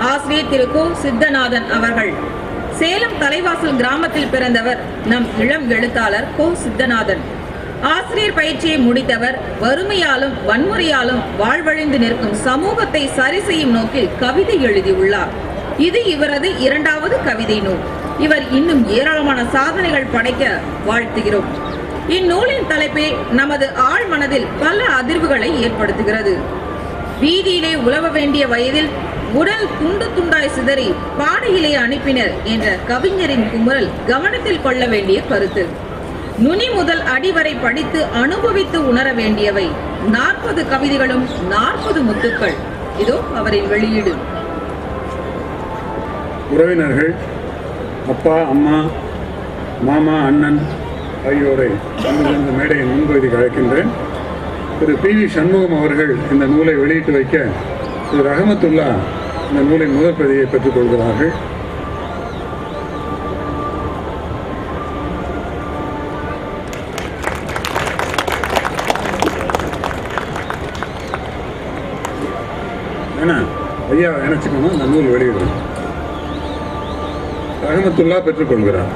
ஆசிரியர் திரு கு. சித்தநாதன் அவர்கள். சேலம் தலைவாசல் கிராமத்தில் பிறந்தவர் நம் இளம் எழுத்தாளர் கோ. சித்தநாதன். ஆசிரியர் பயிற்சியை முடித்தவர் வறுமையாலும் வன்முறையாலும் வாழ்வழிந்து நிற்கும் சமூகத்தை சரி செய்யும் நோக்கில் கவிதை எழுதியுள்ளார். இது இவரது இரண்டாவது கவிதை நூல். இவர் இன்னும் ஏராளமான சாதனைகள் படைக்க வாழ்த்துகிறோம். இந்நூலின் தலைப்பே நமது ஆழ் மனதில் பல அதிர்வுகளை ஏற்படுத்துகிறது. வீதியிலே உலவ வேண்டிய வயதில் உடல் துண்டு துண்டாய் சிதறி பாடையிலே அனுப்பினர் என்ற கவிஞரின் குமுறல் கவனத்தில் கொள்ள வேண்டிய கருத்து. நுனி முதல் அடிவரை படித்து அனுபவித்து உணர வேண்டியவை நாற்பது கவிதைகளும் நாற்பது முத்துக்கள். இதோ அவரின் வெளியீடு. உறவினர்கள் அப்பா அம்மா மாமா அண்ணன் ஆகியோரை மேடையின் முன்பகுதிக்கு அழைக்கின்றேன். திரு பி வி சண்முகம் அவர்கள் இந்த நூலை வெளியிட்டு வைக்க திரு ரஹமத்துல்லா இந்த நூலின் முதல் பிரதியை பெற்றுக்கொள்கிறார்கள் ஐயா நினைச்சுக்கணும் இந்த நூல் வெளியிடும் ரஹமத்துல்லா பெற்றுக்கொள்கிறார்